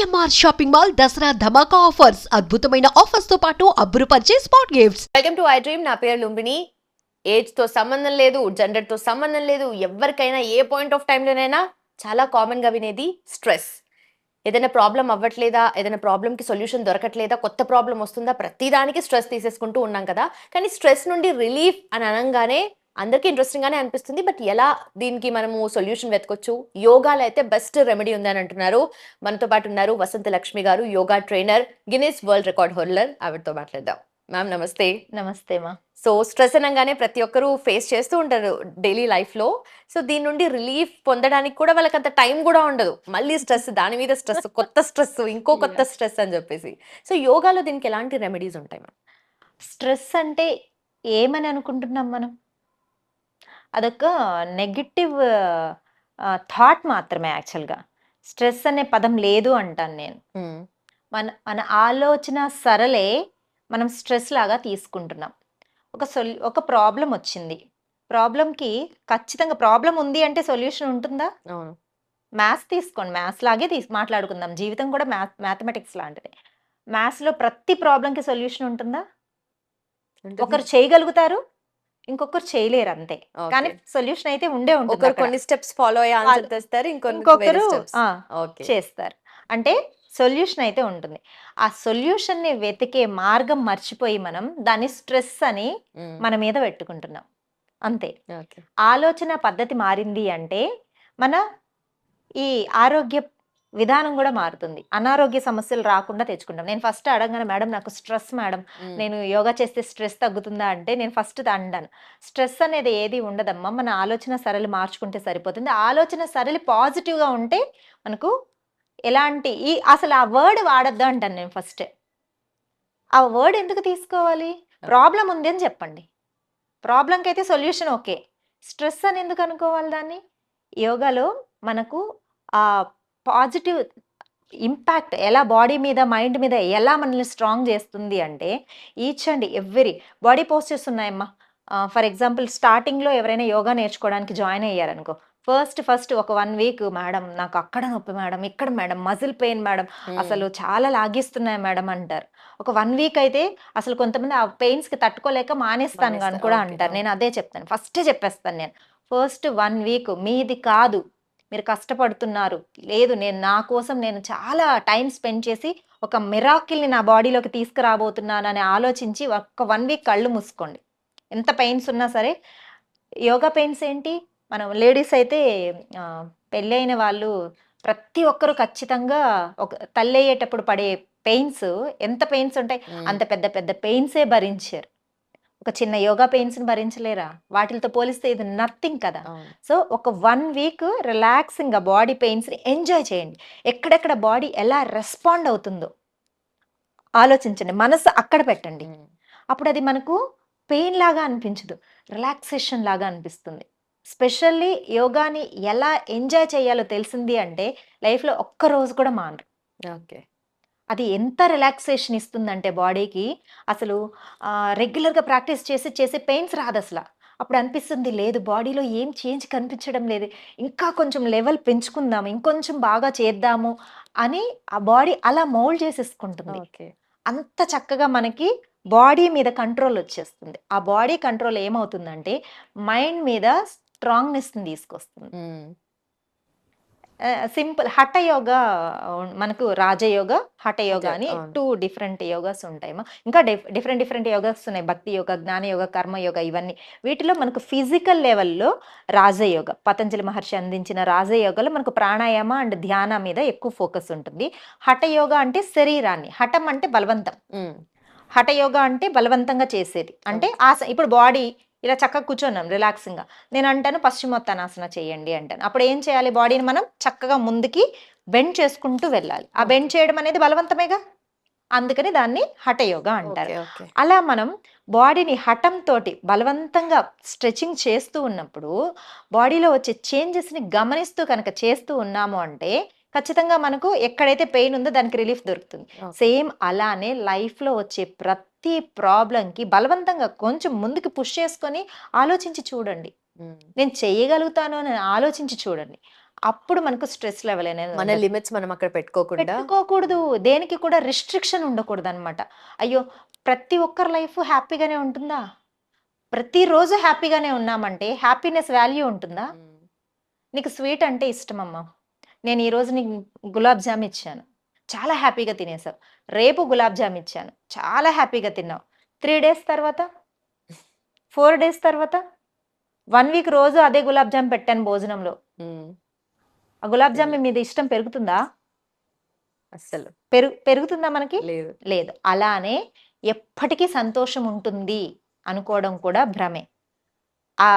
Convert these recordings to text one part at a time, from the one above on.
CMR shopping mall Dasara ధమాకా offers అద్భుతమైన ఆఫర్స్తో పాటు అబ్బురుపరిచే spot gifts. Welcome to iDream నా పేరు లుంబిని ఏజ్తో సంబంధం లేదు జెండర్తో సంబంధం లేదు ఎవరికైనా ఏ పాయింట్ ఆఫ్ టైంలోనైనా చాలా కామన్గా వినేది స్ట్రెస్ ఏదైనా ప్రాబ్లం అవ్వట్లేదా? ఏదైనా ప్రాబ్లంకి సొల్యూషన్ దొరకట్లేదా? కొత్త ప్రాబ్లం వస్తుందా? ప్రతిదానికి స్ట్రెస్ తీసేసుకుంటూ ఉన్నాం కదా. కానీ స్ట్రెస్ నుండి రిలీఫ్ అని అనగానే అందరికీ ఇంట్రెస్టింగ్ గానే అనిపిస్తుంది. బట్ ఎలా దీనికి మనము సొల్యూషన్ వెతకొచ్చు? యోగాలో అయితే బెస్ట్ రెమెడీ ఉంది అని అంటున్నారు. మనతో పాటు ఉన్నారు వసంత లక్ష్మి గారు yoga trainer Guinness world record holder ఆవిడతో మాట్లాడదాం. మ్యామ్ నమస్తే. నమస్తే మా. సో స్ట్రెస్ అనగానే ప్రతి ఒక్కరూ ఫేస్ చేస్తూ ఉంటారు డైలీ లైఫ్లో సో దీని నుండి రిలీఫ్ పొందడానికి కూడా వాళ్ళకి అంత టైం కూడా ఉండదు. మళ్ళీ స్ట్రెస్ దాని మీద స్ట్రెస్ కొత్త స్ట్రెస్ ఇంకో కొత్త స్ట్రెస్ అని చెప్పేసి. సో యోగాలో దీనికి ఎలాంటి రెమెడీస్ ఉంటాయి మ్యామ్ స్ట్రెస్ అంటే ఏమని అనుకుంటున్నాం మనం? అదొక నెగిటివ్ థాట్ మాత్రమే యాక్చువల్గా. స్ట్రెస్ అనే పదం లేదు అంటాను నేను. మన మన ఆలోచన సరళే మనం స్ట్రెస్ లాగా తీసుకుంటున్నాం. ఒక సొల్యూ ఒక ప్రాబ్లం వచ్చింది. ప్రాబ్లంకి ఖచ్చితంగా ప్రాబ్లం ఉంది అంటే సొల్యూషన్ ఉంటుందా? అవును. మ్యాథ్స్ తీసుకోండి. మ్యాథ్స్ లాగే తీసి మాట్లాడుకుందాం. జీవితం కూడా మ్యాథ్ మ్యాథమెటిక్స్ లాంటిది. మ్యాథ్స్లో ప్రతి ప్రాబ్లంకి సొల్యూషన్ ఉంటుందా. ఒకరు చేయగలుగుతారు? ఇంకొకరు చేయలేరు అంతే. కానీ సొల్యూషన్ అయితే ఉండే ఉంటుంది. కొన్ని స్టెప్స్ ఫాలో అయ్యి ఆన్సర్ తెస్తారు ఇంకొకరు చేస్తారు. అంటే సొల్యూషన్ అయితే ఉంటుంది. ఆ సొల్యూషన్ని వెతికే మార్గం మర్చిపోయి మనం దాన్ని స్ట్రెస్ అని మన మీద పెట్టుకుంటున్నాం. అంతే. ఆలోచన పద్ధతి మారింది అంటే మన ఈ ఆరోగ్య విధానం కూడా మారుతుంది. అనారోగ్య సమస్యలు రాకుండా తెచ్చుకుంటాం. నేను ఫస్ట్ అడగానే మేడం నాకు స్ట్రెస్ మేడం. నేను యోగా చేస్తే స్ట్రెస్ తగ్గుతుందా? అంటే నేను ఫస్ట్ అండాను స్ట్రెస్ అనేది ఏది ఉండదమ్మా మన ఆలోచన సరళి మార్చుకుంటే సరిపోతుంది. ఆలోచన సరళి పాజిటివ్గా ఉంటే మనకు ఎలాంటి ఈ అసలు ఆ వర్డ్ వాడద్దు అంటాను నేను ఫస్ట్. ఆ వర్డ్ ఎందుకు తీసుకోవాలి? ప్రాబ్లం ఉంది అని చెప్పండి. ప్రాబ్లంకి అయితే సొల్యూషన్ ఓకే. స్ట్రెస్ అని ఎందుకు అనుకోవాలి దాన్ని? యోగాలో మనకు ఆ పాజిటివ్ ఇంపాక్ట్ ఎలా బాడీ మీద మైండ్ మీద ఎలా మనల్ని స్ట్రాంగ్ చేస్తుంది అంటే each and every body postures ఉన్నాయమ్మా. ఫర్ ఎగ్జాంపుల్ స్టార్టింగ్లో ఎవరైనా యోగా నేర్చుకోవడానికి జాయిన్ అయ్యారనుకో ఫస్ట్ ఫస్ట్ ఒక వన్ వీక్ మేడం నాకు అక్కడ నొప్పి మేడం ఇక్కడ మేడం మజిల్ పెయిన్ మేడం అసలు చాలా లాగిస్తున్నాయి మేడం అంటారు. ఒక వన్ వీక్ అయితే అసలు కొంతమంది ఆ పెయిన్స్కి తట్టుకోలేక మానేస్తాను అని. కూడా అంటారు. నేను అదే చెప్తాను. ఫస్ట్ చెప్పేస్తాను నేను. ఫస్ట్ వన్ వీక్ మీది కాదు. మీరు కష్టపడుతున్నారు. లేదు నేను నా కోసం నేను చాలా టైం స్పెండ్ చేసి ఒక మిరాకిల్ని నా బాడీలోకి తీసుకురాబోతున్నాను అని ఆలోచించి ఒక్క వన్ వీక్ కళ్ళు మూసుకోండి. ఎంత పెయిన్స్ ఉన్నా సరే. యోగా పెయిన్స్ ఏంటి? మనం లేడీస్ అయితే ఆ, పెళ్ళైన వాళ్ళు ప్రతి ఒక్కరు ఖచ్చితంగా ఒక తల్లి అయ్యేటప్పుడు పడే పెయిన్స్ ఎంత పెయిన్స్ ఉంటాయి? అంత పెద్ద పెద్ద పెయిన్సే భరించారు. ఒక చిన్న యోగా పెయిన్స్ని భరించలేరా? వాటితో పోలిస్తే ఇది నథింగ్ కదా. సో ఒక వన్ వీక్ రిలాక్సింగ్గా బాడీ పెయిన్స్ని ఎంజాయ్ చేయండి. ఎక్కడెక్కడ బాడీ ఎలా రెస్పాండ్ అవుతుందో ఆలోచించండి. మనసు అక్కడ పెట్టండి. అప్పుడు అది మనకు పెయిన్ లాగా అనిపించదు. రిలాక్సేషన్ లాగా అనిపిస్తుంది. స్పెషల్లీ యోగాని ఎలా ఎంజాయ్ చేయాలో తెలిసింది అంటే లైఫ్లో ఒక్క రోజు కూడా మానరు. ఓకే. అది ఎంత రిలాక్సేషన్ ఇస్తుందంటే బాడీకి? అసలు రెగ్యులర్గా ప్రాక్టీస్ చేసి చేసే పెయిన్స్ రాదు అసలు అప్పుడు అనిపిస్తుంది లేదు బాడీలో ఏం చేంజ్ కనిపించడం లేదు. ఇంకా కొంచెం లెవెల్ పెంచుకుందాము ఇంకొంచెం బాగా చేద్దాము అని ఆ బాడీ అలా మౌల్డ్ చేసేసుకుంటుంది. ఓకే. అంత చక్కగా మనకి బాడీ మీద కంట్రోల్ వచ్చేస్తుంది. ఆ బాడీ కంట్రోల్ ఏమవుతుందంటే మైండ్ మీద స్ట్రాంగ్నెస్ని తీసుకొస్తుంది. సింపుల్ హఠ యోగా మనకు రాజయోగ హఠ యోగా అని. టూ డిఫరెంట్ యోగాస్ ఉంటాయమ్మా ఇంకా డిఫరెంట్ డిఫరెంట్ యోగాస్ ఉన్నాయి భక్తి యోగ జ్ఞాన యోగ కర్మ యోగ ఇవన్నీ. వీటిలో మనకు ఫిజికల్ లెవెల్లో రాజయోగ పతంజలి మహర్షి అందించిన రాజయోగలో మనకు ప్రాణాయామ అండ్ ధ్యాన మీద ఎక్కువ ఫోకస్ ఉంటుంది. హఠ యోగ అంటే శరీరాన్ని హఠం అంటే బలవంతం. హఠయోగ అంటే బలవంతంగా చేసేది. అంటే ఆస ఇప్పుడు బాడీ ఇలా చక్కగా కూర్చున్నాం రిలాక్సింగ్గా నేను అంటాను పశ్చిమోత్తానాసన చేయండి అంటాను. అప్పుడు ఏం చేయాలి? బాడీని మనం చక్కగా ముందుకి బెండ్ చేసుకుంటూ వెళ్ళాలి. ఆ బెండ్ చేయడం అనేది బలవంతమేగా? అందుకని దాన్ని హఠయోగ అంటారు. అలా మనం బాడీని హఠం తోటి బలవంతంగా స్ట్రెచింగ్ చేస్తూ ఉన్నప్పుడు బాడీలో వచ్చే చేంజెస్ని గమనిస్తూ కనుక చేస్తూ ఉన్నాము అంటే ఖచ్చితంగా మనకు ఎక్కడైతే పెయిన్ ఉందో దానికి రిలీఫ్ దొరుకుతుంది. సేమ్ అలానే లైఫ్లో వచ్చే ప్రతి ప్రాబ్లంకి బలవంతంగా కొంచెం ముందుకు పుష్ చేసుకొని ఆలోచించి చూడండి. నేను చేయగలుగుతాను అని ఆలోచించి చూడండి. అప్పుడు మనకు స్ట్రెస్ లెవెల్ అనేది మన. లిమిట్స్ మనం అక్కడ పెట్టుకోకుండా? పెట్టుకోకూడదు. దేనికి కూడా రిస్ట్రిక్షన్ ఉండకూడదు అనమాట అయ్యో ప్రతి ఒక్కరి లైఫ్ హ్యాపీగానే ఉంటుందా? ప్రతిరోజు హ్యాపీగానే ఉన్నామంటే హ్యాపీనెస్ వాల్యూ ఉంటుందా? నీకు స్వీట్ అంటే ఇష్టం అమ్మా. నేను ఈరోజు నీకు గులాబ్ జామ్ ఇచ్చాను. చాలా హ్యాపీగా తినేసావు రేపు గులాబ్ జామ్ ఇచ్చాను. చాలా హ్యాపీగా తిన్నావు. త్రీ డేస్ తర్వాత? ఫోర్ డేస్ తర్వాత? వన్ వీక్ రోజు అదే గులాబ్ జామ్ పెట్టాను భోజనంలో. ఆ గులాబ్ జామ్ మీద ఇష్టం పెరుగుతుందా? అస్సలు. పెరుగు పెరుగుతుందా మనకి? లేదు. లేదు. అలానే ఎప్పటికీ సంతోషం ఉంటుంది అనుకోవడం కూడా భ్రమే. ఆ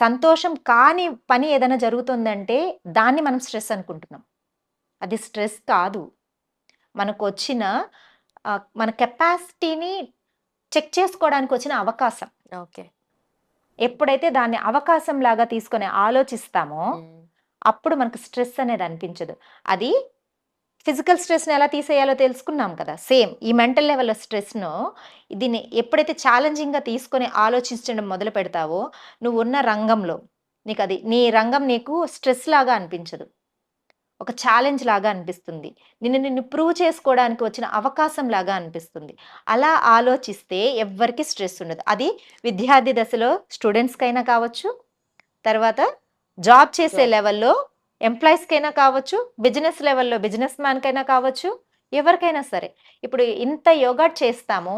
సంతోషం కాని పని ఏదైనా జరుగుతుందంటే దాన్ని మనం స్ట్రెస్ అనుకుంటున్నాం. అది స్ట్రెస్ కాదు. మనకు వచ్చిన మన కెపాసిటీని చెక్ చేసుకోవడానికి వచ్చిన అవకాశం. ఓకే. ఎప్పుడైతే దాన్ని అవకాశం లాగా తీసుకొని ఆలోచిస్తామో అప్పుడు మనకు స్ట్రెస్ అనేది అనిపించదు. అది ఫిజికల్ స్ట్రెస్ని ఎలా తీసేయాలో తెలుసుకున్నాం కదా. సేమ్ ఈ మెంటల్ లెవెల్ స్ట్రెస్ను దీన్ని ఎప్పుడైతే ఛాలెంజింగ్గా తీసుకొని ఆలోచించడం మొదలు పెడతావో నువ్వు ఉన్న రంగంలో నీకు అది నీ రంగం నీకు స్ట్రెస్ లాగా అనిపించదు. ఒక ఛాలెంజ్ లాగా అనిపిస్తుంది. నిన్ను నిన్ను ప్రూవ్ చేసుకోవడానికి వచ్చిన అవకాశం లాగా అనిపిస్తుంది. అలా ఆలోచిస్తే ఎవ్వరికి స్ట్రెస్ ఉండదు. అది విద్యార్థి దశలో స్టూడెంట్స్కైనా కావచ్చు తర్వాత జాబ్ చేసే. లెవెల్లో ఎంప్లాయీస్కైనా కావచ్చు బిజినెస్ లెవెల్లో బిజినెస్ మ్యాన్కైనా కావచ్చు ఎవరికైనా సరే. ఇప్పుడు ఇంత యోగా చేస్తాము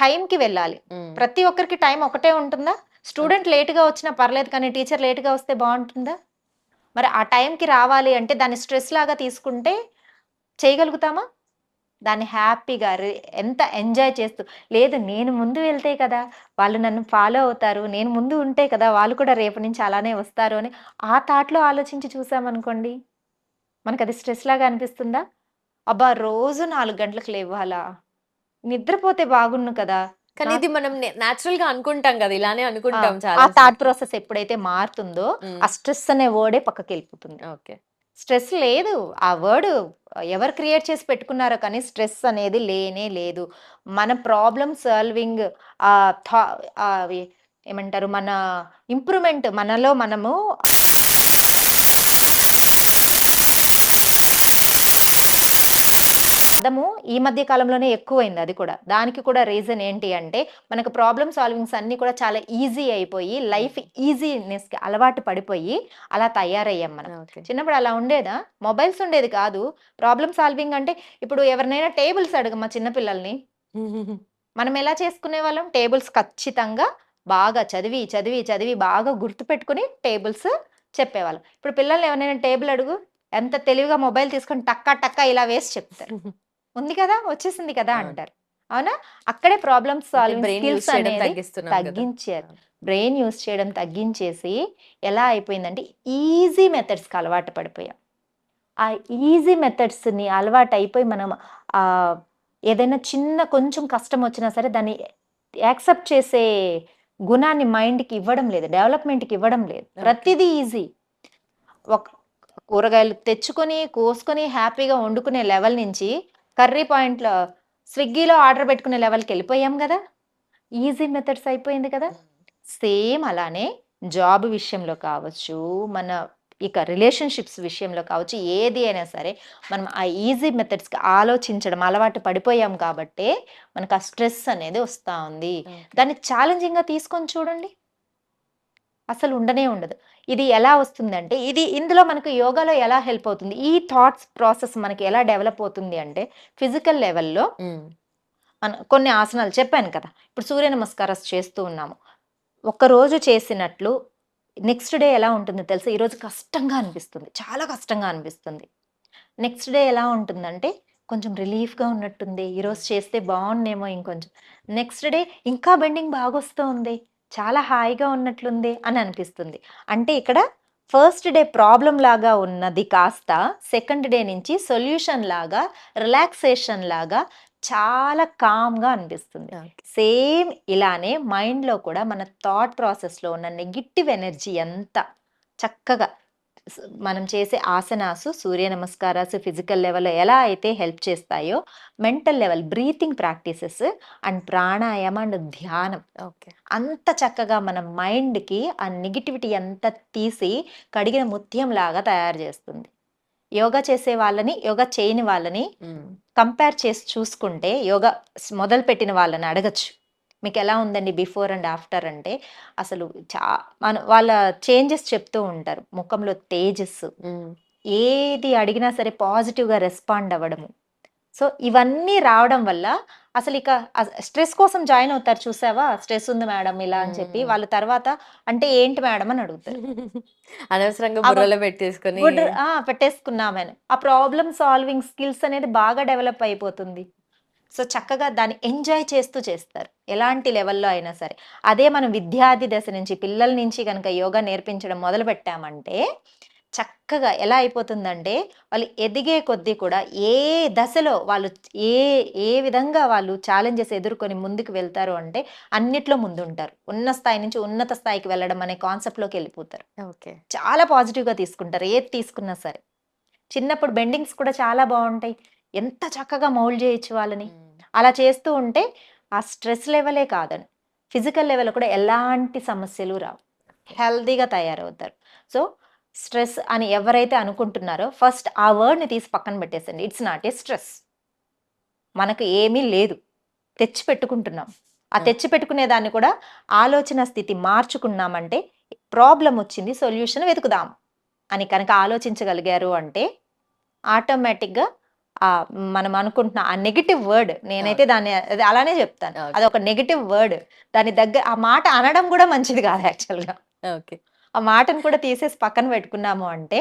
టైంకి వెళ్ళాలి. ప్రతి ఒక్కరికి టైం ఒకటే ఉంటుందా? స్టూడెంట్ లేట్గా వచ్చినా పర్లేదు కానీ టీచర్ లేట్గా వస్తే బాగుంటుందా? మరి ఆ టైంకి రావాలి అంటే దాన్ని స్ట్రెస్ లాగా తీసుకుంటే చేయగలుగుతామా? దాన్ని హ్యాపీగా ఎంత ఎంజాయ్ చేస్తూ లేదు నేను ముందు వెళ్తే కదా వాళ్ళు నన్ను ఫాలో అవుతారు నేను ముందు ఉంటే కదా వాళ్ళు కూడా రేపు నుంచి అలానే వస్తారు అని ఆ థాట్లో ఆలోచించి చూసామనుకోండి మనకు అది స్ట్రెస్ లాగా అనిపిస్తుందా? అబ్బా రోజు నాలుగు గంటలకు లేవాలా? నిద్రపోతే బాగున్ను కదా. కానీ ఇది మనం నాచురల్గా అనుకుంటాం కదా ఇలానే అనుకుంటాం ఆ చాలా థాట్ ప్రాసెస్ ఎప్పుడైతే మారుతుందో ఆ స్ట్రెస్ అనే వర్డే పక్కకి వెళ్ళిపోతుంది ఓకే. స్ట్రెస్ లేదు. ఆ వర్డ్ ఎవరు క్రియేట్ చేసి పెట్టుకున్నారో కానీ స్ట్రెస్ అనేది లేనే లేదు. మన ప్రాబ్లమ్ సాల్వింగ్ ఆ థా అవి ఏమంటారు? మన ఇంప్రూవ్మెంట్ మనలో మనము పదము ఈ మధ్య కాలంలోనే ఎక్కువైంది అది కూడా. దానికి కూడా రీజన్ ఏంటి అంటే మనకు ప్రాబ్లమ్ సాల్వింగ్స్ అన్ని కూడా చాలా ఈజీ అయిపోయి లైఫ్ ఈజీనెస్కి అలవాటు పడిపోయి అలా తయారయ్యాం మనం. చిన్నప్పుడు అలా ఉండేదా? మొబైల్స్ ఉండేది కాదు. ప్రాబ్లమ్ సాల్వింగ్ అంటే ఇప్పుడు ఎవరినైనా టేబుల్స్ అడగమ్మా చిన్నపిల్లల్ని? మనం ఎలా చేసుకునే వాళ్ళం? టేబుల్స్ ఖచ్చితంగా బాగా చదివి చదివి చదివి బాగా గుర్తుపెట్టుకుని టేబుల్స్ చెప్పేవాళ్ళం. ఇప్పుడు పిల్లల్ని ఎవరైనా టేబుల్ అడుగు ఎంత తెలివిగా మొబైల్ తీసుకొని టక్కా టక్కా ఇలా వేసి చెప్తారు. ఉంది కదా వచ్చేసింది కదా. అంటారు. అవునా? అక్కడే ప్రాబ్లమ్ సాల్వింగ్ స్కిల్స్ అనేది తగ్గించారు. బ్రెయిన్ యూస్ చేయడం తగ్గించేసి ఎలా అయిపోయిందంటే ఈజీ మెథడ్స్కి అలవాటు పడిపోయాం. ఆ ఈజీ మెథడ్స్ని అలవాటు అయిపోయి మనం ఆ ఏదైనా చిన్న కొంచెం కష్టం వచ్చినా సరే దాన్ని యాక్సెప్ట్ చేసే గుణాన్ని మైండ్కి ఇవ్వడం లేదు డెవలప్మెంట్కి ఇవ్వడం లేదు. ప్రతిదీ ఈజీ ఒక కూరగాయలు తెచ్చుకొని కోసుకొని హ్యాపీగా వండుకునే లెవెల్ నుంచి కర్రీ పాయింట్లో స్విగ్గీలో ఆర్డర్ పెట్టుకునే లెవెల్కి వెళ్ళిపోయాం కదా. ఈజీ మెథడ్స్ అయిపోయింది కదా. సేమ్ అలానే జాబ్ విషయంలో కావచ్చు మన ఇక రిలేషన్షిప్స్ విషయంలో కావచ్చు ఏది అయినా సరే మనం ఆ ఈజీ మెథడ్స్కి ఆలోచించడం అలవాటు పడిపోయాం కాబట్టే మనకు ఆ స్ట్రెస్ అనేది వస్తూ ఉంది. దాన్ని ఛాలెంజింగ్గా తీసుకొని చూడండి. అసలు ఉండనే ఉండదు. ఇది ఎలా వస్తుందంటే ఇది ఇందులో మనకు యోగాలో ఎలా హెల్ప్ అవుతుంది? ఈ థాట్స్ ప్రాసెస్ మనకి ఎలా డెవలప్ అవుతుంది అంటే ఫిజికల్ లెవెల్లో కొన్ని ఆసనాలు చెప్పాను కదా. ఇప్పుడు సూర్య నమస్కారాలు చేస్తూ ఉన్నాము. ఒక్కరోజు చేసినట్లు నెక్స్ట్ డే ఎలా ఉంటుందో తెలుసా? ఈరోజు కష్టంగా అనిపిస్తుంది. చాలా కష్టంగా అనిపిస్తుంది. నెక్స్ట్ డే ఎలా ఉంటుందంటే కొంచెం రిలీఫ్గా ఉన్నట్టుంది. ఈరోజు చేస్తే బాగుండేమో ఇంకొంచెం. నెక్స్ట్ డే ఇంకా బెండింగ్ బాగా వస్తుంది చాలా హాయిగా ఉన్నట్లుంది అని అనిపిస్తుంది అంటే ఇక్కడ ఫస్ట్ డే ప్రాబ్లం లాగా ఉన్నది కాస్త సెకండ్ డే నుంచి సొల్యూషన్ లాగా రిలాక్సేషన్ లాగా చాలా కామ్గా అనిపిస్తుంది. సేమ్ ఇలానే మైండ్లో కూడా మన థాట్ ప్రాసెస్లో ఉన్న నెగిటివ్ ఎనర్జీ ఎంత చక్కగా మనం చేసే ఆసనాసు సూర్య నమస్కారాలు ఫిజికల్ లెవెల్లో ఎలా అయితే హెల్ప్ చేస్తాయో mental level breathing practices and pranayama and ధ్యానం. ఓకే. అంత చక్కగా మన మైండ్కి ఆ నెగిటివిటీ అంతా తీసి కడిగిన ముత్యం లాగా తయారు చేస్తుంది. యోగా చేసే వాళ్ళని యోగా చేయని వాళ్ళని కంపేర్ చేసి చూసుకుంటే యోగా మొదలుపెట్టిన వాళ్ళని అడగచ్చు. మీకు ఎలా ఉందండి బిఫోర్ అండ్ ఆఫ్టర్ అంటే? అసలు చా మన వాళ్ళ చేంజెస్ చెప్తూ ఉంటారు. ముఖంలో తేజస్సు ఏది అడిగినా సరే పాజిటివ్గా రెస్పాండ్ అవ్వడము. సో ఇవన్నీ రావడం వల్ల అసలు ఇక స్ట్రెస్ కోసం జాయిన్ అవుతారు చూసావా? స్ట్రెస్ ఉంది మేడం ఇలా అని చెప్పి. వాళ్ళ తర్వాత అంటే ఏంటి మేడం అని అడుగుతారు. అనవసరంగా బుర్రలో పెట్టేసుకొని పెట్టేసుకున్నామని. ఆ ప్రాబ్లమ్ సాల్వింగ్ స్కిల్స్ అనేది బాగా డెవలప్ అయిపోతుంది. సో చక్కగా దాన్ని ఎంజాయ్ చేస్తూ చేస్తారు. ఎలాంటి లెవెల్లో అయినా సరే. అదే మనం విద్యార్థి దశ నుంచి పిల్లల నుంచి కనుక యోగా నేర్పించడం మొదలు పెట్టామంటే చక్కగా ఎలా అయిపోతుందంటే వాళ్ళు ఎదిగే కొద్దీ కూడా ఏ దశలో వాళ్ళు ఏ ఏ విధంగా వాళ్ళు ఛాలెంజెస్ ఎదుర్కొని ముందుకు వెళ్తారు అంటే అన్నిట్లో ముందుంటారు. ఉన్న స్థాయి నుంచి ఉన్నత స్థాయికి వెళ్ళడం అనే కాన్సెప్ట్లోకి వెళ్ళిపోతారు. ఓకే. చాలా పాజిటివ్గా తీసుకుంటారు. ఏది తీసుకున్నా సరే. చిన్నప్పుడు బెండింగ్స్ కూడా చాలా బాగుంటాయి. ఎంత చక్కగా మౌల్డ్ చేయొచ్చు వాళ్ళని. అలా చేస్తూ ఉంటే ఆ స్ట్రెస్ లెవెలే కాదని. ఫిజికల్ లెవెల్ కూడా ఎలాంటి సమస్యలు రావు. హెల్దీగా తయారవుతారు. సో స్ట్రెస్ అని ఎవరైతే అనుకుంటున్నారో ఫస్ట్ ఆ వర్డ్ని తీసి పక్కన పెట్టేసండి. It's not a stress. మనకు ఏమీ లేదు. తెచ్చి పెట్టుకుంటున్నాం. ఆ. తెచ్చి పెట్టుకునే దాన్ని కూడా ఆలోచన స్థితి మార్చుకున్నామంటే ప్రాబ్లం వచ్చింది సొల్యూషన్ వెతుకుదాం. అని కనుక ఆలోచించగలిగారు అంటే ఆటోమేటిక్గా మనం అనుకుంటున్న ఆ నెగిటివ్ వర్డ్ నేనైతే దాన్ని అలానే చెప్తాను. అది ఒక నెగిటివ్ వర్డ్ దాని దగ్గర ఆ మాట అనడం కూడా మంచిది కాదు యాక్చువల్గా ఓకే. ఆ మాటను కూడా తీసేసి పక్కన పెట్టుకున్నాము అంటే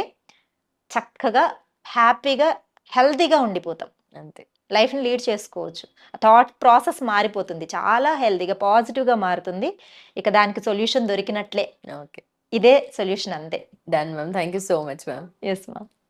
చక్కగా హ్యాపీగా హెల్తీగా ఉండిపోతాం. అంతే. లైఫ్ని లీడ్ చేసుకోవచ్చు. థాట్ ప్రాసెస్ మారిపోతుంది. చాలా హెల్తీగా పాజిటివ్గా మారుతుంది. ఇక దానికి సొల్యూషన్ దొరికినట్లే. ఓకే. ఇదే సొల్యూషన్ అంతే. Done ma'am. Thank you so much ma'am. Yes మా